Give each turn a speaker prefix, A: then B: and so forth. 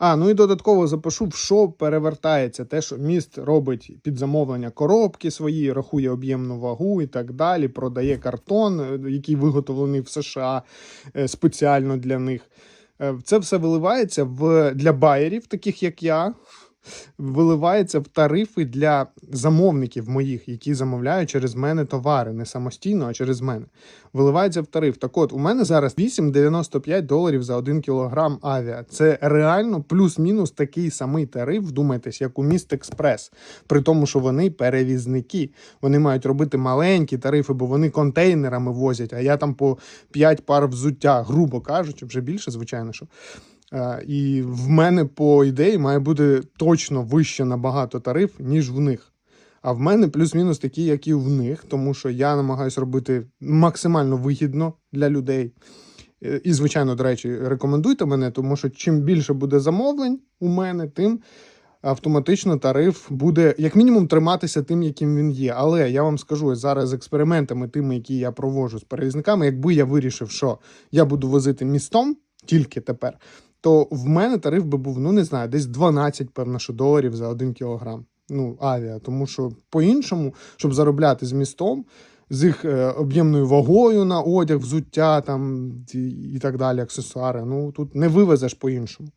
A: А, ну і додатково запишу, в що перевертається те, що міст робить під замовлення коробки свої, рахує об'ємну вагу і так далі, продає картон, е, який виготовлений в США е, спеціально для них. Е, Це все виливається в для байерів, таких як я. Виливається в тарифи для замовників моїх, які замовляють через мене товари, не самостійно, а через мене. Виливається в тариф. Так от, у мене зараз 8,95 доларів за 1 кілограм авіа. Це реально плюс-мінус такий самий тариф, вдумайтесь, як у міст Експрес. При тому, що вони перевізники. Вони мають робити маленькі тарифи, бо вони контейнерами возять, а я там по 5 пар взуття, грубо кажучи, вже більше, звичайно, що. Е, І в мене, по ідеї, має бути точно вище набагато тариф, ніж в них. А в мене плюс-мінус такі, як і в них, тому що я намагаюся робити максимально вигідно для людей. Е, І, звичайно, до речі, рекомендуйте мене, тому що чим більше буде замовлень у мене, тим автоматично тариф буде як мінімум триматися тим, яким він є. Але я вам скажу зараз з експериментами, тими, які я проводжу з перевізниками, якби я вирішив, що я буду возити містом тільки тепер, то в мене тариф би був, ну не знаю, десь 12, певно, що доларів за один кілограм. Ну, авіа, тому що по-іншому, щоб заробляти з містом, з їх е, об'ємною вагою на одяг, взуття там і, і так далі, аксесуари. Ну тут не вивезеш по-іншому.